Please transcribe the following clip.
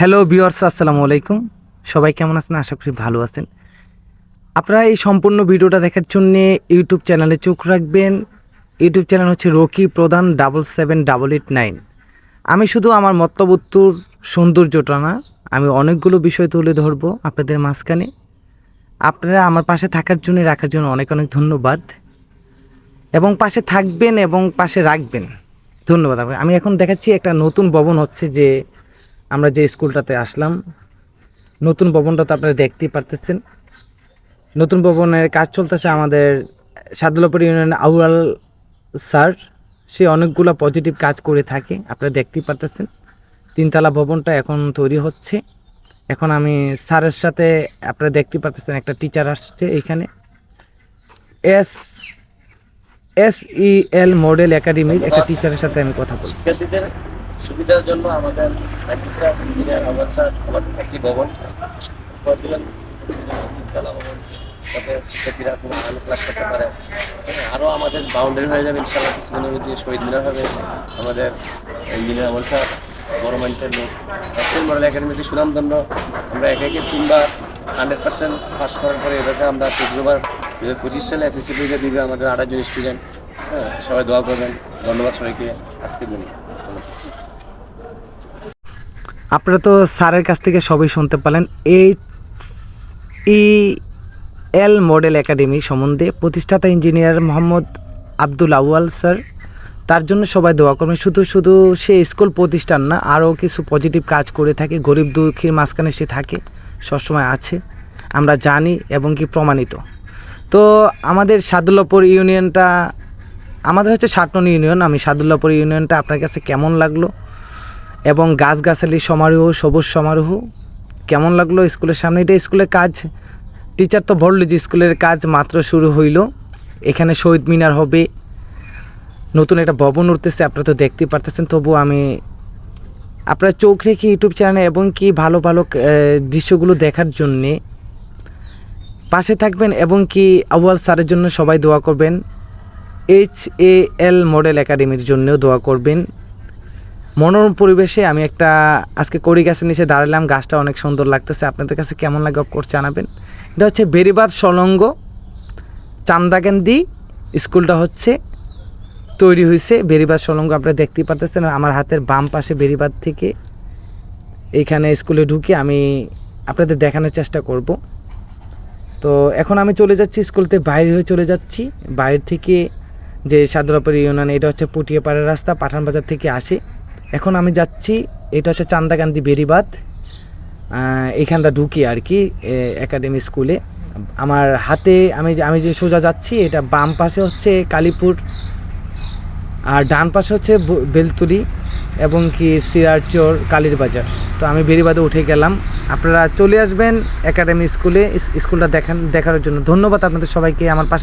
Hello বিওয়ার্স আসসালামু আলাইকুম। সবাই কেমন আছেন? আশা করি ভালো আছেন। আপনারা এই সম্পূর্ণ ভিডিওটা দেখার জন্য ইউটিউব চ্যানেলে চোখ রাখবেন। ইউটিউব চ্যানেল হচ্ছে Rocky Pradhan double seven double eight nine আমি শুধু আমার মতবত্তুর সৌন্দর্যটা না, আমি অনেকগুলো বিষয় তুলে ধরবো আপনাদের মাঝখানে। আপনারা আমার পাশে থাকার জন্য, রাখার জন্য অনেক অনেক ধন্যবাদ। এবং পাশে থাকবেন এবং পাশে রাখবেন। ধন্যবাদ। আমি এখন দেখাচ্ছি একটা নতুন ভবন হচ্ছে যে আমরা যে স্কুলটাতে আসলাম, নতুন ভবনটা তো আপনারা দেখতেই পারতেছেন। নতুন ভবনের কাজ চলতেছে আমাদের সাদুল্লাপুর ইউনিয়ন আউয়াল স্যার। সে অনেকগুলো পজিটিভ কাজ করে থাকে, আপনারা দেখতেই পারতেছেন। তিনতলা ভবনটা এখন তৈরি হচ্ছে। এখন আমি স্যারের সাথে আপনারা দেখতে পারতেছেন, একটা টিচার আসছে এখানে। S S E L model একাডেমির একটা টিচারের সাথে আমি কথা শিক্ষার্থীদের সুবিধার জন্য আমাদের ইঞ্জিনিয়ার আবাদ স্যার আমাদের একটি ভবন। দিলেন তিনতলা ভবন যাতে শিক্ষার্থীরা খুব ভালো ক্লাস করতে পারে। হ্যাঁ, আরও আমাদের বাউন্ডারি হয়ে যাবে ইনশাল্লাহ কিছুদিনের শহীদ মিনার হবে। আমাদের ইঞ্জিনিয়ার আমল স্যার বড় মানুষের লোক। অ্যাকশন মডেল একাডেমিতে সুনামদণ্ড আমরা একে একে তিনবার হান্ড্রেড পার্সেন্ট পাস করার পরে এটাকে আমরা তৃতীয়বার দু হাজার পঁচিশ সালে এসএসসি পরীক্ষা দিবে আমাদের আঠাশ স্টুডেন্ট হ্যাঁ সবাই দোয়া করবেন। ধন্যবাদ সবাইকে। আজকে বলি। আপনারা তো স্যারের কাছ থেকে সবই শুনতে পারলেন H E L model academy সম্বন্ধে প্রতিষ্ঠাতা ইঞ্জিনিয়ার মোহাম্মদ আব্দুল আউয়াল স্যার, তার জন্য সবাই দোয়া করবেন। শুধু শুধু সে স্কুল প্রতিষ্ঠান না, আরও কিছু পজিটিভ কাজ করে থাকে, গরিব দুঃখীর মাঝখানে সে থাকে, সবসময় আছে। আমরা জানি এবং কি প্রমাণিত। তো আমাদের সাদুল্লাপুর ইউনিয়নটা, আমাদের হচ্ছে সাটন ইউনিয়ন। আমি সাদুল্লাপুর ইউনিয়নটা আপনার কাছে কেমন লাগল? এবং গাছগাছালি সমারোহ, সবুজ সমারোহ। কেমন লাগল স্কুলের সামনে? এটা স্কুলের কাজ। টিচার তো বলল যে স্কুলের কাজ মাত্র শুরু হইল। এখানে শহীদ মিনার হবে। নতুন একটা ভবন উঠতেছে, আপনারা তো দেখতেই পারতেছেন। তবু আমি আপনার চোখ রেখে ইউটিউব চ্যানেলে এবং কি ভালো ভালো দৃশ্যগুলো দেখার জন্যে পাশে থাকবেন এবং কি আউয়াল স্যারের জন্য সবাই দোয়া করবেন। এইচ এ এল মডেল একাডেমির জন্যও দোয়া করবেন। মনোরম পরিবেশে আমি একটা, আজকে কড়ি গাছের নিচে দাঁড়ালাম, গাছটা অনেক সুন্দর লাগতেছে। আপনাদের কাছে কেমন লাগে করছে জানাবেন। এটা হচ্ছে বেরিবাদ সলঙ্গ চান্দাকান্দি স্কুলটা হচ্ছে, তৈরি হয়েছে বেরিবাদ সলঙ্গ আপনারা দেখতেই পারতেছেন, আমার হাতের বাম পাশে বেরিবাদ থেকে এইখানে স্কুলে ঢুকে আমি আপনাদের দেখানোর চেষ্টা করব। তো এখন আমি চলে যাচ্ছি, স্কুলতে বাইরে হয়ে চলে যাচ্ছি। বাইরে থেকে যে সাদুরাপুর ইউনিয়ন, এটা হচ্ছে পুটিয়াপাড়ার রাস্তা, পাঠানবাজার থেকে আসে। এখন আমি যাচ্ছি, এটা হচ্ছে চান্দাকান্দি বেরিবাদ এখানটা ঢুকি আর কি একাডেমি স্কুলে আমার হাতে আমি আমি যে সোজা যাচ্ছি, এটা বাম পাশে হচ্ছে কালীপুর, আর ডান পাশে হচ্ছে বেলতুরি এবং কি সিরারচর কালীর বাজার। তো আমি বেরিবাদে উঠে গেলাম। আপনারা চলে আসবেন একাডেমি স্কুলে স্কুলটা দেখান দেখার জন্য। ধন্যবাদ আপনাদের সবাইকে। আমার পাশে